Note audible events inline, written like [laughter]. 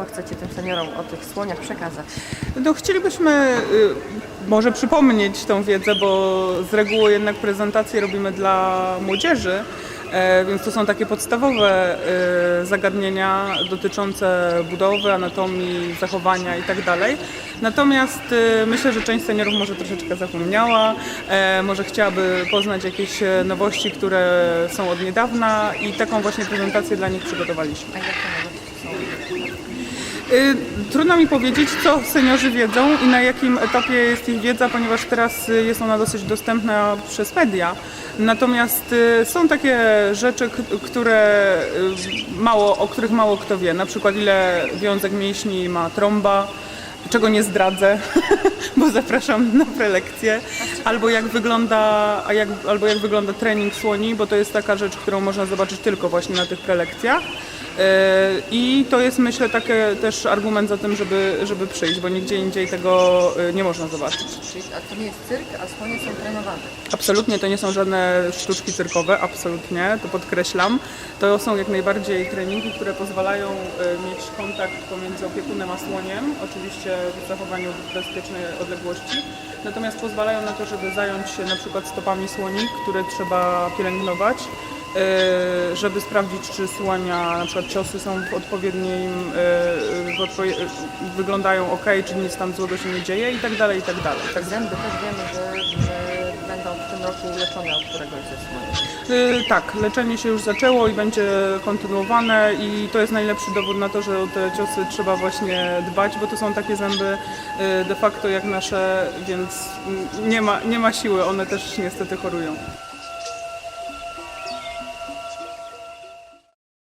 co chcecie tym seniorom o tych słoniach przekazać? No, chcielibyśmy y, może przypomnieć tą wiedzę, bo z reguły jednak prezentacje robimy dla młodzieży, e, więc to są takie podstawowe y, zagadnienia dotyczące budowy, anatomii, zachowania itd. Natomiast y, myślę, że część seniorów może troszeczkę zapomniała, e, może chciałaby poznać jakieś e, nowości, które są od niedawna i taką właśnie prezentację dla nich przygotowaliśmy. A jakie nowości są? Y, Trudno mi powiedzieć, co seniorzy wiedzą i na jakim etapie jest ich wiedza, ponieważ teraz y, jest ona dosyć dostępna przez media. Natomiast y, są takie rzeczy, które mało, o których mało kto wie. Na przykład ile wiązek mięśni ma trąba, czego nie zdradzę, [laughs] bo zapraszam na prelekcję. Albo jak wygląda, jak, albo jak wygląda trening słoni, bo to jest taka rzecz, którą można zobaczyć tylko właśnie na tych prelekcjach. Yy, I to jest myślę taki też argument za tym, żeby, żeby przyjść, bo nigdzie indziej tego yy, nie można zobaczyć. Czyli, a to nie jest cyrk, a słonie są trenowane. Absolutnie to nie są żadne sztuczki cyrkowe, absolutnie, to podkreślam. To są jak najbardziej treningi, które pozwalają y, mieć kontakt pomiędzy opiekunem a słoniem, oczywiście w zachowaniu bezpiecznej odległości. Natomiast pozwalają na to, żeby zająć się na przykład stopami słoni, które trzeba pielęgnować, żeby sprawdzić, czy słonia, na przykład ciosy są w odpowiednim, w odpowie- wyglądają ok, czy nic tam złego się nie dzieje i tak dalej, i tak dalej. Tak Zęby też wiemy, że, że będą w tym roku leczone od któregoś ze Tak, leczenie się już zaczęło i będzie kontynuowane i to jest najlepszy dowód na to, że o te ciosy trzeba właśnie dbać, bo to są takie zęby de facto jak nasze, więc nie ma, nie ma siły, one też niestety chorują.